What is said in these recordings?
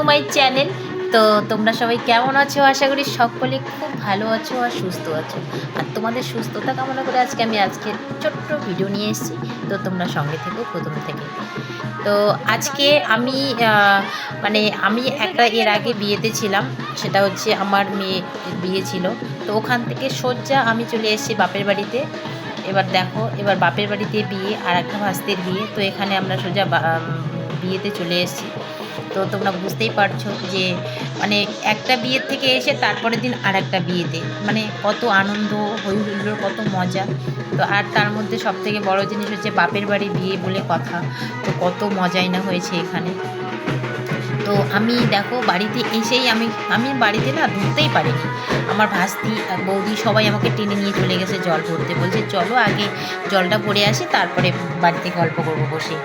To my channel তো তোমরা সবাই কেমন আছো? আশা করি সকলে খুব ভালো আছো আর সুস্থ আছো। আর তোমাদের সুস্থতা কামনা করে আজকে আমি আজকে ছোট্ট ভিডিও নিয়ে এসেছি। তো তোমরা সঙ্গে থেকো, প্রথম থেকে। তো আজকে আমি মানে আমি একটা এর আগে বিয়েতে ছিলাম। সেটা হচ্ছে আমার মেয়ে বিয়ে ছিল। তো ওখান থেকে সজ্জা আমি চলে এসেছি বাপের বাড়িতে। এবার দেখো, এবার বাপের বাড়িতে বিয়ে আর একটা ভাস্তির বিয়ে। তো এখানে আমরা সোজা বিয়েতে চলে এসেছি। তো তোমরা বুঝতেই পারছ যে মানে একটা বিয়ের থেকে এসে তারপরের দিন আর একটা বিয়েতে। মানে কত আনন্দ হই হুল্লোড় কত মজা। তো আর তার মধ্যে সব থেকে বড় জিনিস হচ্ছে বাপের বাড়ি বিয়ে বলে কথা। তো কত মজাই না হয়েছে এখানে। তো আমি দেখো বাড়িতে এসেই আমি আমি বাড়িতে না ঢুকতেই পারিনি। আমার ভাস্তি, বৌদি সবাই আমাকে টেনে নিয়ে চলে গেছে জল ভরতে। বলছে, চলো আগে জলটা ভরে আসি, তারপরে বাড়িতে গল্প করব বসে।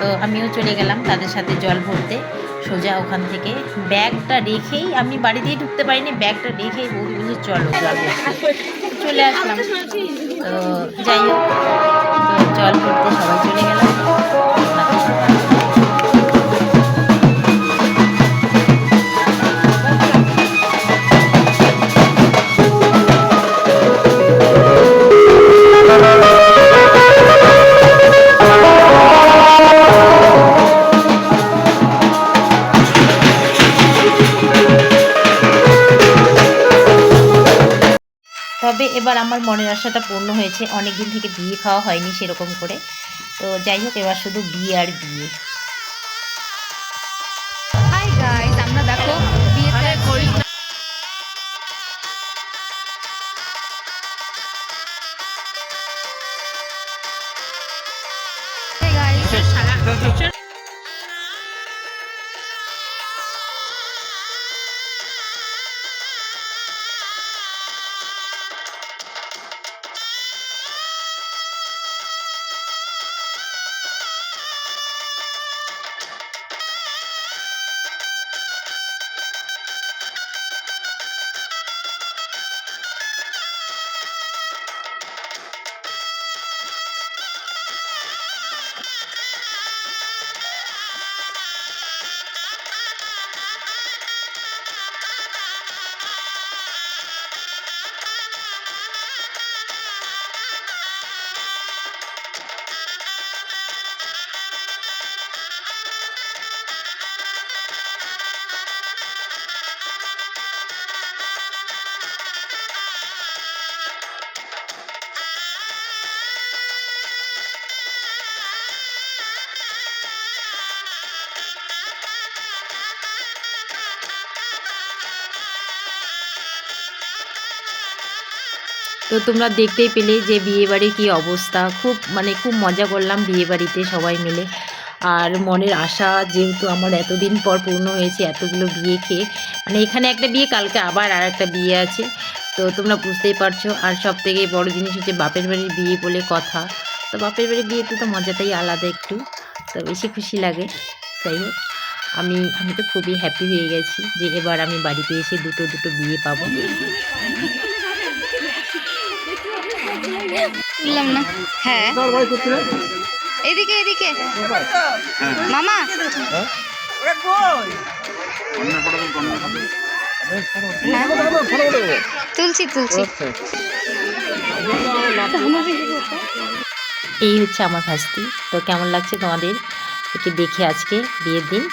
তো আমিও চলে গেলাম তাদের সাথে জল ভরতে। সোজা ওখান থেকে ব্যাগটা রেখেই আমি বাড়িতেই ঢুকতে পারিনি, ব্যাগটা রেখেই বৌদি বলছে, চলো চলে আসলাম। তো যাই হোক, তো জল ভরতে সবাই চলে গেলাম। তবে এবার আমার মনের আশাটা পূর্ণ হয়েছে। অনেক দিন থেকে বিয়ে খাওয়া হয়নি সেরকম করে। তো যাই হোক এবার শুধু বিয়ে আর বিয়ে। হাই গাইস আমরা দেখো বিয়েতে Hey guys, তো তোমরা দেখতেই পেলে যে বিয়ে বাড়ির কী অবস্থা। খুব মানে খুব মজা করলাম বিয়ে বাড়িতে সবাই মিলে। আর মনের আশা যেহেতু আমার এতদিন পর পূর্ণ হয়েছে, এতগুলো বিয়ে খেয়ে। মানে এখানে একটা বিয়ে, কালকে আবার আর একটা বিয়ে আছে। তো তোমরা বুঝতেই পারছ। আর সব থেকে বড় জিনিস হচ্ছে বাপের বাড়ির বিয়ে বলে কথা। তো বাপের বাড়ির বিয়েতে তো মজাটাই আলাদা একটু। তো বেশি খুশি লাগে। যাই হোক, আমি আমি তো খুবই হ্যাপি হয়ে গেছি যে এবার আমি বাড়িতে এসে দুটো দুটো বিয়ে পাবো। বললাম না। হ্যাঁ। এদিকে এদিকে। মামা? তুলছি তুলছি। এই হচ্ছে আমার ভাস্তি। তো কেমন লাগছে তোমাদের? একটু দেখে আজকে বিয়ের দিন।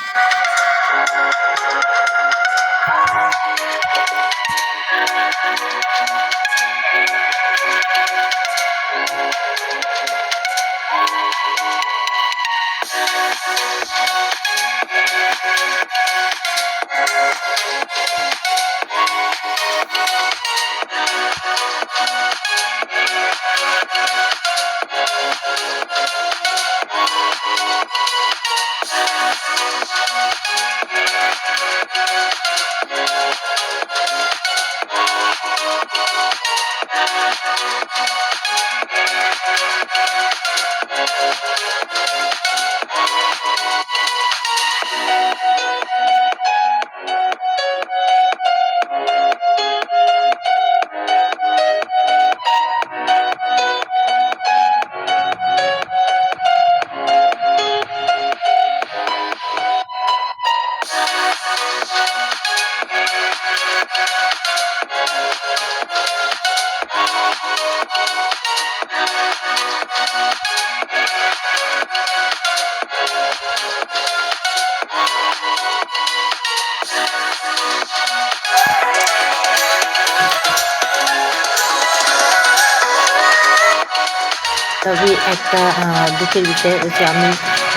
তবে একটা দুঃখের বিষয় হচ্ছে আমি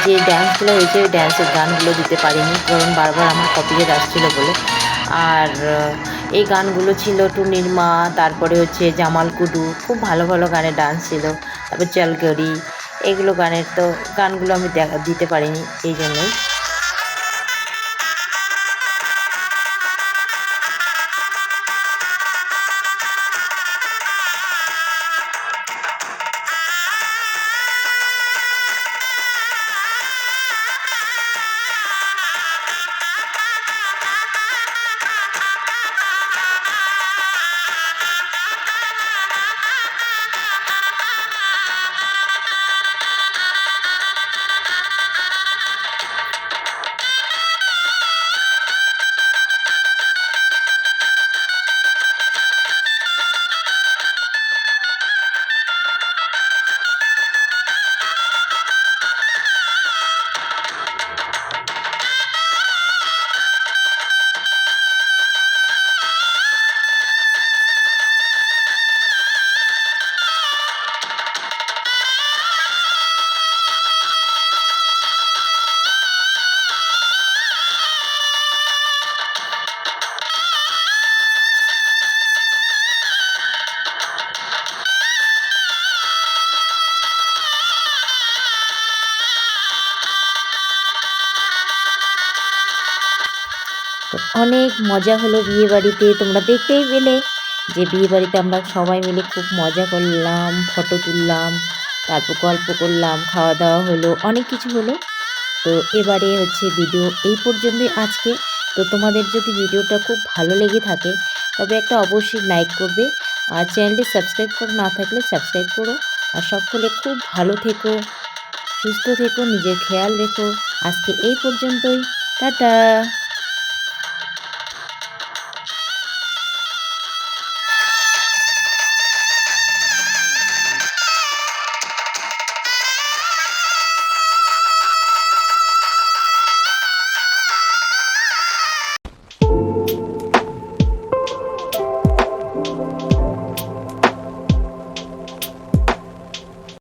যে ড্যান্সগুলো হয়েছে, ওই ড্যান্সের গানগুলো দিতে পারিনি। কারণ বারবার আমার কপিরাইট আসছিল বলে। আর এই গানগুলো ছিল টুনির মা তারপরে হচ্ছে জামাল কুডু, খুব ভালো ভালো গানের ডান্স ছিল। তারপর চলগড়ি এগুলো গানের তো, গানগুলো আমি দেখা- দিতে পারিনি, এই জন্যই। তো অনেক মজা হলো বিয়ে বাড়িতে তোমরা দেখতেই পেলে যে বিয়ে বাড়িতে আমরা সবাই মিলে খুব মজা করলাম ফটো তুললাম, তারপর গল্প করলাম খাওয়া দাওয়া হলো, অনেক কিছু হলো। তো এবারে হচ্ছে ভিডিও এই পর্যন্তই আজকে। তো তোমাদের যদি ভিডিওটা খুব ভালো লেগে থাকে, তবে একটা অবশ্যই লাইক করবে। আর চ্যানেলটি সাবস্ক্রাইব করে না থাকলে সাবস্ক্রাইব করো। আর সকলে খুব ভালো থেকো, সুস্থ থেকো, নিজের খেয়াল রেখো। আজকে এই পর্যন্তই। টাটা!